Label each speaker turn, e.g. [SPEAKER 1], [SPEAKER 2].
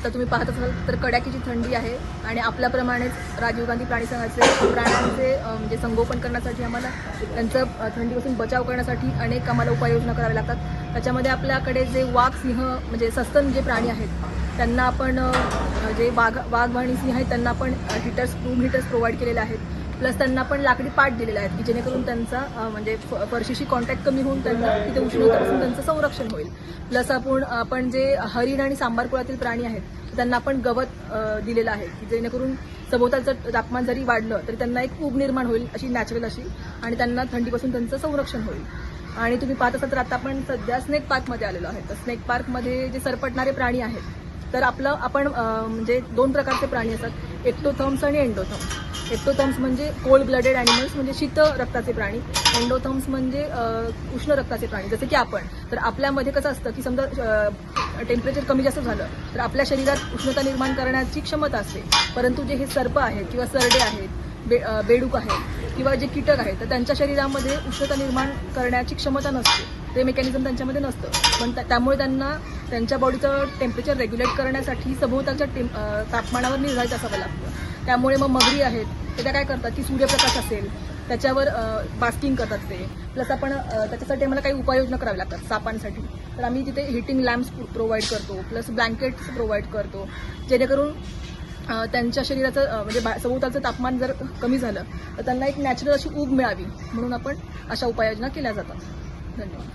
[SPEAKER 1] आता तुम्ही पाहत असाल तर कड्याकीची थंडी आहे आणि आपल्याप्रमाणेच राजीव गांधी प्राणी संघाचे प्राण्यांचे म्हणजे संगोपन करण्यासाठी आम्हाला त्यांचं थंडीपासून बचाव करण्यासाठी अनेक आम्हाला उपाययोजना कराव्या लागतात. त्याच्यामध्ये आपल्याकडे जे वाघ सिंह म्हणजे सस्तन जे प्राणी आहेत त्यांना आपण जे वाघ वाघ आणि सिंह आहेत त्यांना आपण हिटर्स रूम हिटर्स प्रोव्हाइड केलेले आहेत. प्लस त्यांना पण लाकडी पाट दिलेला आहे की जेणेकरून त्यांचा म्हणजे फ- फरशीशी कॉन्टॅक्ट कमी होऊन त्यांना तिथे उष्णतेपासून त्यांचं संरक्षण होईल. प्लस आपण आपण जे हरिण आणि सांबार कुळातील प्राणी आहेत त्यांना आपण गवत दिलेलं आहे की जेणेकरून सभोवतालचं तापमान जरी वाढलं तरी त्यांना एक ऊब निर्माण होईल अशी नॅचरल अशी आणि त्यांना थंडीपासून त्यांचं संरक्षण होईल. आणि तुम्ही पाहत असाल तर आता आपण सध्या स्नेक पार्कमध्ये आलेलो आहे. तर स्नेक पार्कमध्ये जे सरपटणारे प्राणी आहेत तर आपलं आपण म्हणजे दोन प्रकारचे प्राणी असतात एक्टोथम्स आणि एंडोथम्स एप्टोथम्स म्हणजे कोल्ड ब्लडेड ॲनिमल्स म्हणजे शीत रक्ताचे प्राणी. एंडोथम्स म्हणजे उष्ण रक्ताचे प्राणी जसे की आपण. तर आपल्यामध्ये कसं असतं की समजा टेम्परेचर कमी जास्त झालं तर आपल्या शरीरात उष्णता निर्माण करण्याची क्षमता असते. परंतु जे हे सर्प आहेत किंवा सरडे आहेत बे बेडूक आहेत किंवा जे कीटक आहेत तर त्यांच्या शरीरामध्ये उष्णता निर्माण करण्याची क्षमता नसते. ते मेकॅनिझम त्यांच्यामध्ये नसतं. पण त्या- त्यामुळे त्यांना त्यांच्या बॉडीचं टेम्परेचर रेग्युलेट करण्यासाठी सभोवतालच्या टेम तापमानावर निर्धारित असावं लागतं. त्यामुळे मग मगरी आहेत त्याच्या काय करतात की सूर्यप्रकाश असेल त्याच्यावर बास्किंग करतात ते. प्लस आपण त्याच्यासाठी आम्हाला काही उपाययोजना करावी लागतात सापांसाठी. तर आम्ही तिथे हिटिंग लॅम्प्स प्रोव्हाइड करतो. प्लस ब्लँकेट्स प्रोव्हाइड करतो. जेणेकरून त्यांच्या शरीराचं म्हणजे बा- सभोवतालचं तापमान जर कमी झालं तर त्यांना एक नॅचरल अशी ऊब मिळावी. म्हणून आपण अशा उपाययोजना केल्या जातात. धन्यवाद.